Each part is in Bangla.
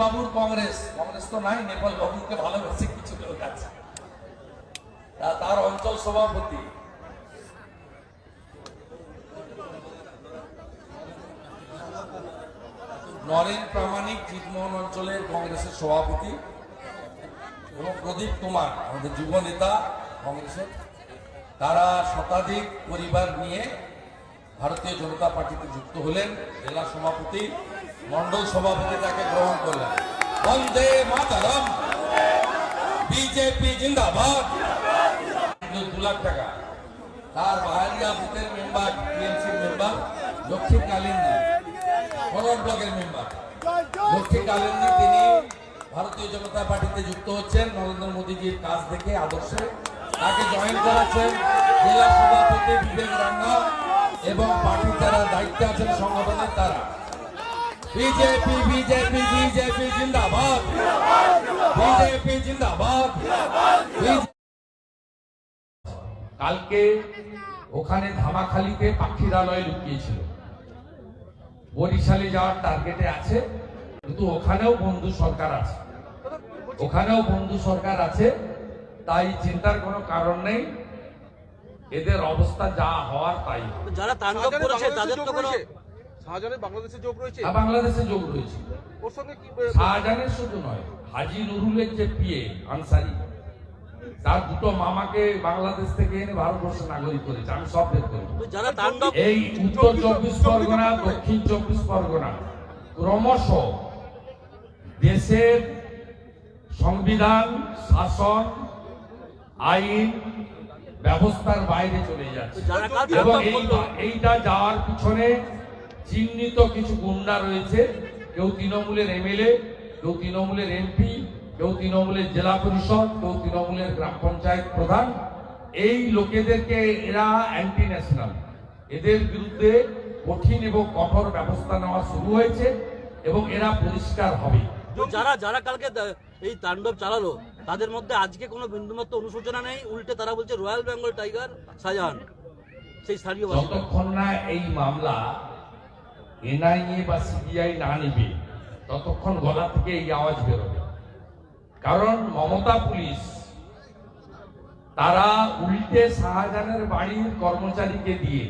বাবুর কংগ্রেস। কংগ্রেস তো নাই নেপাল বাবুকে ভালোবেসে কিছু লোক আছে। তার অঞ্চল সভাপতি। নরেন প্রামাণিক জিতমোহন অঞ্চলের কংগ্রেসের সভাপতি এবং প্রদীপ কুমার, আমাদের যুব নেতা কংগ্রেসের। তারা শতাধিক পরিবার নিয়ে ভারতীয় জনতা পার্টিতে যুক্ত হলেন, জেলা সভাপতি। মন্ডল সভাপতি তাকে গ্রহণ করলেন। বন্দে মাতারম। বিজেপি জিন্দাবাদ। দু লাখ টাকা। তার বাহারিয়া বুথের member TMC member Lakshmi Kalindi forward ব্লকের মেম্বার। লক্ষ্মী কালিন্দী তিনি ভারতীয় জনতা পার্টিতে যুক্ত হচ্ছেন। নরেন্দ্র মোদীজির কাজ দেখে, আদর্শে তাকে জয়েন করাচ্ছেন জেলা সভাপতি বিবেক রান্না এবং পার্টির যারা দায়িত্বে আছেন, সংগঠনের তারা। বিজেপি বিজেপি জিন্দাবাদ। বিজেপি, জিন্দাবাদ। BJP কালকে ওখানে ধামাখালিতে পাখিরালয় লুকিয়েছিল। বরিশালে যাওয়ার টার্গেটে আছে, কিন্তু ওখানেও বন্ধু সরকার আছে। ওখানেও বন্ধু সরকার আছে, তাই চিন্তার কোনো কারণ নেই। এদের অবস্থা যা হওয়ার তাই। যারা তাণ্ডব করেছে, তাদের তো কোনো শাহজাহানের বাংলাদেশে যোগ রয়েছে? আর বাংলাদেশে যোগ রয়েছে। ওর সঙ্গে কি শাহজাহানের শুধু নয় হাজি নুরুলের যে পিএ আনসারি তার দুটো মামাকে বাংলাদেশ থেকে এনে ভারতবর্ষ নাগরিক করেছে আমি সব বের করি। এই উত্তর চব্বিশ পরগনা দক্ষিণ চব্বিশ পরগনা ক্রমশ দেশের সংবিধান শাসন আইন ব্যবস্থার বাইরে চলে যাচ্ছে। এবং এইটা যাওয়ার পিছনে চিহ্নিত কিছু গুন্ডা রয়েছে। কেউ তৃণমূলের এমএলএ কেউ তৃণমূলের এমপি কেউ তৃণমূলের জেলা পরিষদ কেউ তৃণমূলের গ্রাম পঞ্চায়েত প্রধান। এই লোকেদেরকে এরা অ্যান্টি ন্যাশনাল এদের বিরুদ্ধে কঠিন এবং কঠোর ব্যবস্থা নেওয়া শুরু হয়েছে এবং এরা পরিষ্কার হবে। যারা যারা কালকে এই তাণ্ডব চালালো তাদের মধ্যে আজকে কোনো বিন্দুমাত্র অনুশোচনা নেই? উল্টে তারা বলছে রয়্যাল বেঙ্গল টাইগার শাহজাহান সেই স্থানীয় যতক্ষণ না এই মামলা এনআইএ বা সিবিআই না নেবে ততক্ষণ গলা থেকে এই আওয়াজ বেরোবে। কারণ মমতা পুলিশ তারা উল্টে শাহজাহানের বাড়ির কর্মচারীকে দিয়ে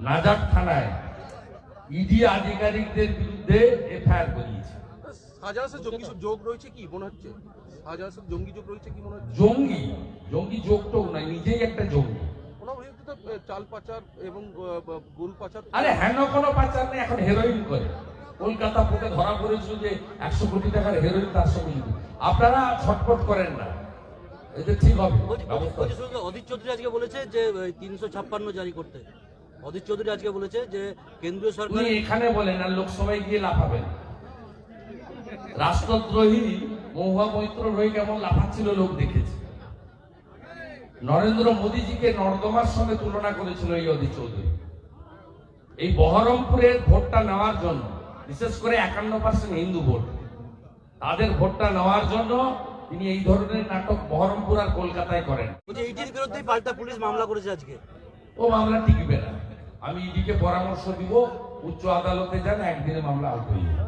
নাজার থানায় ইডি আধিকারিকদের বিরুদ্ধে এফআইআর করিয়েছে। যোগ রয়েছে কি মনে হচ্ছে? জঙ্গি যোগ রয়েছে কি মনে হচ্ছে? জঙ্গি জঙ্গি যোগটোক নয় নিজেই একটা জঙ্গি। তো চাল পাচার এবং গরু পাচার। আরে হেন কোনো পাচার নেই এখন হেরোইন করে। কলকাতা পোকে ধরা পড়েছিল যে একশো কোটি টাকার হেরোইন তার সঙ্গে আপনারা ছটপট করেন না। ঠিক হবে চৌধুরী আজকে বলেছে যে তিনশো ছাপ্পান্ন জারি করতে। অদিত চৌধুরী আজকে বলেছে যে কেন্দ্রীয় সরকার এখানে বলেন আর লোকসভায় গিয়ে লাফাবেন। রাষ্ট্রদ্রোহী মহুয়া মৈত্র রয়ে কেমন লাফাচ্ছিল লোক দেখেছে। নরেন্দ্র মোদীজিকে নর্দমার সঙ্গে তুলনা করেছিল এই অধি চৌধুরী। এই বহরমপুরের ভোটটা নেওয়ার জন্য বিশেষ করে একান্ন পার্সেন্ট হিন্দু ভোট তাদের ভোটটা নেওয়ার জন্য তিনি এই ধরনের নাটক বহরমপুর আর কলকাতায় করেন। বিরুদ্ধেই পাল্টা পুলিশ মামলা করেছে আজকে। ও মামলা টিকবে না। আমি ইডিকে পরামর্শ দিব উচ্চ আদালতে যান একদিনে মামলা আউট হয়ে যাবে।